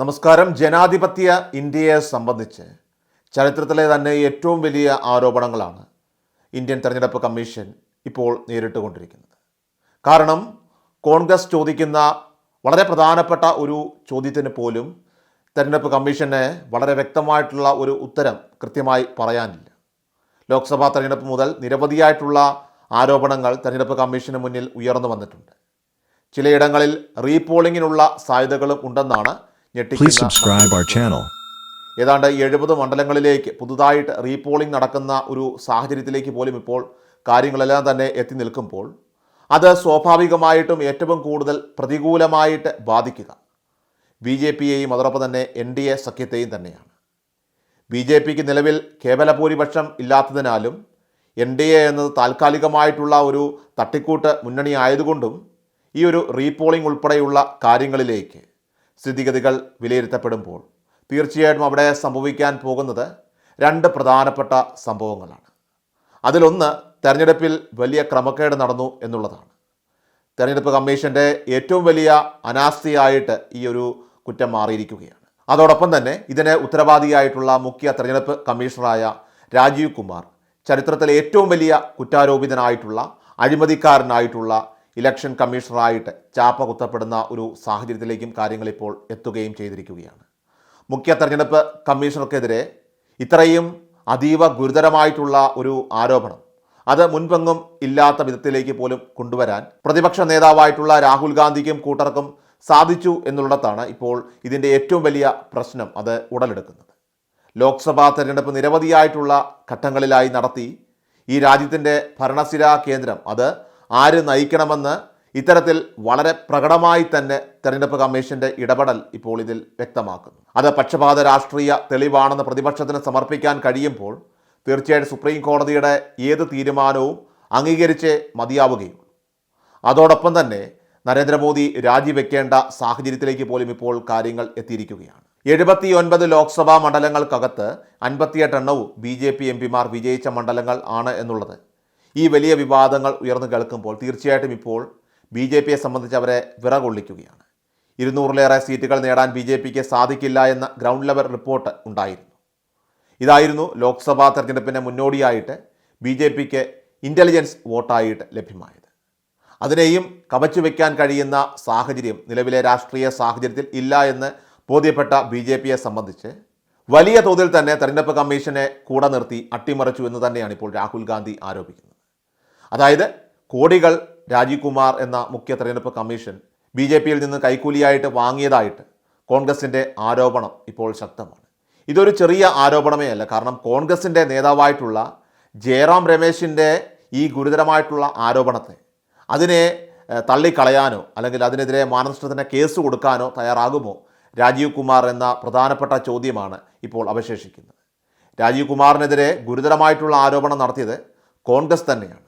നമസ്കാരം. ജനാധിപത്യ ഇന്ത്യയെ സംബന്ധിച്ച് ചരിത്രത്തിലെ തന്നെ ഏറ്റവും വലിയ ആരോപണങ്ങളാണ് ഇന്ത്യൻ തെരഞ്ഞെടുപ്പ് കമ്മീഷൻ ഇപ്പോൾ നേരിട്ടുകൊണ്ടിരിക്കുന്നത്. കാരണം കോൺഗ്രസ് ചോദിക്കുന്ന വളരെ പ്രധാനപ്പെട്ട ഒരു ചോദ്യത്തിന് പോലും തെരഞ്ഞെടുപ്പ് കമ്മീഷന് വളരെ വ്യക്തമായിട്ടുള്ള ഒരു ഉത്തരം കൃത്യമായി പറയാനില്ല. ലോക്സഭാ തെരഞ്ഞെടുപ്പ് മുതൽ നിരവധിയായിട്ടുള്ള ആരോപണങ്ങൾ തെരഞ്ഞെടുപ്പ് കമ്മീഷന് മുന്നിൽ ഉയർന്നു വന്നിട്ടുണ്ട്. ചിലയിടങ്ങളിൽ റീപോളിങ്ങിനുള്ള സാധ്യതകളും ഉണ്ടെന്നാണ് Please subscribe our channel. ഏതാണ്ട് എഴുപത് മണ്ഡലങ്ങളിലേക്ക് പുതുതായിട്ട് റീപോളിംഗ് നടക്കുന്ന ഒരു സാഹചര്യത്തിലേക്ക് പോലും ഇപ്പോൾ കാര്യങ്ങളെല്ലാം തന്നെ എത്തി നിൽക്കുമ്പോൾ അത് സ്വാഭാവികമായിട്ടും ഏറ്റവും കൂടുതൽ പ്രതികൂലമായിട്ട് ബാധിക്കുക ബി ജെ പിയെയും അതോടൊപ്പം തന്നെ എൻ ഡി എ സഖ്യത്തെയും തന്നെയാണ് ബി ജെ പിക്ക് നിലവിൽ കേവല ഭൂരിപക്ഷം ഇല്ലാത്തതിനാലും എൻ ഡി എ എന്നത് താൽക്കാലികമായിട്ടുള്ള ഒരു തട്ടിക്കൂട്ട് മുന്നണി ആയതുകൊണ്ടും ഈ ഒരു റീപോളിംഗ് ഉൾപ്പെടെയുള്ള കാര്യങ്ങളിലേക്ക് സ്ഥിതിഗതികൾ വിലയിരുത്തപ്പെടുമ്പോൾ തീർച്ചയായിട്ടും അവിടെ സംഭവിക്കാൻ പോകുന്നത് രണ്ട് പ്രധാനപ്പെട്ട സംഭവങ്ങളാണ്. അതിലൊന്ന് തെരഞ്ഞെടുപ്പിൽ വലിയ ക്രമക്കേട് നടന്നു എന്നുള്ളതാണ്. തെരഞ്ഞെടുപ്പ് കമ്മീഷന്റെ ഏറ്റവും വലിയ അനാസ്ഥയായിട്ട് ഈ ഒരു കുറ്റം മാറിയിരിക്കുകയാണ്. അതോടൊപ്പം തന്നെ ഇതിന് ഉത്തരവാദിയായിട്ടുള്ള മുഖ്യ തെരഞ്ഞെടുപ്പ് കമ്മീഷണറായ രാജീവ് കുമാർ ചരിത്രത്തിലെ ഏറ്റവും വലിയ കുറ്റാരോപിതനായിട്ടുള്ള അഴിമതിക്കാരനായിട്ടുള്ള ഇലക്ഷൻ കമ്മീഷണറായിട്ട് ചാപ്പ കുത്തപ്പെടുന്ന ഒരു സാഹചര്യത്തിലേക്കും കാര്യങ്ങൾ ഇപ്പോൾ എത്തുകയും ചെയ്തിരിക്കുകയാണ്. മുഖ്യ തെരഞ്ഞെടുപ്പ് കമ്മീഷണർക്കെതിരെ ഇത്രയും അതീവ ഗുരുതരമായിട്ടുള്ള ഒരു ആരോപണം അത് മുൻപെങ്ങും ഇല്ലാത്ത വിധത്തിലേക്ക് പോലും കൊണ്ടുവരാൻ പ്രതിപക്ഷ നേതാവായിട്ടുള്ള രാഹുൽ ഗാന്ധിക്കും കൂട്ടർക്കും സാധിച്ചു എന്നുള്ളതാണ് ഇപ്പോൾ ഇതിന്റെ ഏറ്റവും വലിയ പ്രശ്നം അത് ഉടലെടുക്കുന്നത്. ലോക്സഭാ തെരഞ്ഞെടുപ്പ് നിരവധിയായിട്ടുള്ള ഘട്ടങ്ങളിലായി നടത്തി ഈ രാജ്യത്തിന്റെ ഭരണസിര കേന്ദ്രം അത് ആര് നയിക്കണമെന്ന് ഇത്തരത്തിൽ വളരെ പ്രകടമായി തന്നെ തെരഞ്ഞെടുപ്പ് കമ്മീഷന്റെ ഇടപെടൽ ഇപ്പോൾ ഇതിൽ വ്യക്തമാക്കുന്നു. അത് പക്ഷപാത രാഷ്ട്രീയ തെളിവാണെന്ന് പ്രതിപക്ഷത്തിന് സമർപ്പിക്കാൻ കഴിയുമ്പോൾ തീർച്ചയായിട്ടും സുപ്രീം കോടതിയുടെ ഏത് തീരുമാനവും അംഗീകരിച്ചേ മതിയാവുകയുള്ളൂ. അതോടൊപ്പം തന്നെ നരേന്ദ്രമോദി രാജിവെക്കേണ്ട സാഹചര്യത്തിലേക്ക് പോലും ഇപ്പോൾ കാര്യങ്ങൾ എത്തിയിരിക്കുകയാണ്. എഴുപത്തിയൊൻപത് ലോക്സഭാ മണ്ഡലങ്ങൾക്കകത്ത് അൻപത്തിയെട്ട് എണ്ണവും ബി ജെ പി എം പിമാർ വിജയിച്ച മണ്ഡലങ്ങൾ ആണ് എന്നുള്ളത് ഈ വലിയ വിവാദങ്ങൾ ഉയർന്നു കേൾക്കുമ്പോൾ തീർച്ചയായിട്ടും ഇപ്പോൾ ബി ജെ പിയെ സംബന്ധിച്ച് അവരെ വിറകൊള്ളിക്കുകയാണ്. ഇരുന്നൂറിലേറെ സീറ്റുകൾ നേടാൻ ബി ജെ പിക്ക് സാധിക്കില്ല എന്ന ഗ്രൗണ്ട് ലെവൽ റിപ്പോർട്ട് ഉണ്ടായിരുന്നു. ഇതായിരുന്നു ലോക്സഭാ തെരഞ്ഞെടുപ്പിന് മുന്നോടിയായിട്ട് ബി ജെ പിക്ക് ഇന്റലിജൻസ് വോട്ടായിട്ട് ലഭ്യമായത്. അതിനെയും കവച്ചു വയ്ക്കാൻ കഴിയുന്ന സാഹചര്യം നിലവിലെ രാഷ്ട്രീയ സാഹചര്യത്തിൽ ഇല്ല എന്ന് ബോധ്യപ്പെട്ട ബി ജെ പിയെ സംബന്ധിച്ച് വലിയ തോതിൽ തന്നെ തെരഞ്ഞെടുപ്പ് കമ്മീഷനെ കൂടെ നിർത്തി അട്ടിമറിച്ചു എന്ന് തന്നെയാണ് ഇപ്പോൾ രാഹുൽ ഗാന്ധി ആരോപിക്കുന്നത്. അതായത് കോടികൾ രാജീവ് കുമാർ എന്ന മുഖ്യ തെരഞ്ഞെടുപ്പ് കമ്മീഷൻ ബി ജെ പിയിൽ നിന്ന് കൈക്കൂലിയായിട്ട് വാങ്ങിയതായിട്ട് കോൺഗ്രസിന്റെ ആരോപണം ഇപ്പോൾ ശക്തമാണ്. ഇതൊരു ചെറിയ ആരോപണമേ അല്ല. കാരണം കോൺഗ്രസിന്റെ നേതാവായിട്ടുള്ള ജയറാം രമേശിന്റെ ഈ ഗുരുതരമായിട്ടുള്ള ആരോപണത്തെ അതിനെ തള്ളിക്കളയാനോ അല്ലെങ്കിൽ അതിനെതിരെ മാനനഷ്ടത്തിന് കേസ് കൊടുക്കാനോ തയ്യാറാകുമോ രാജീവ് കുമാർ എന്ന പ്രധാനപ്പെട്ട ചോദ്യമാണ് ഇപ്പോൾ അവശേഷിക്കുന്നത്. രാജീവ് കുമാറിനെതിരെ ഗുരുതരമായിട്ടുള്ള ആരോപണം നടത്തിയത് കോൺഗ്രസ് തന്നെയാണ്.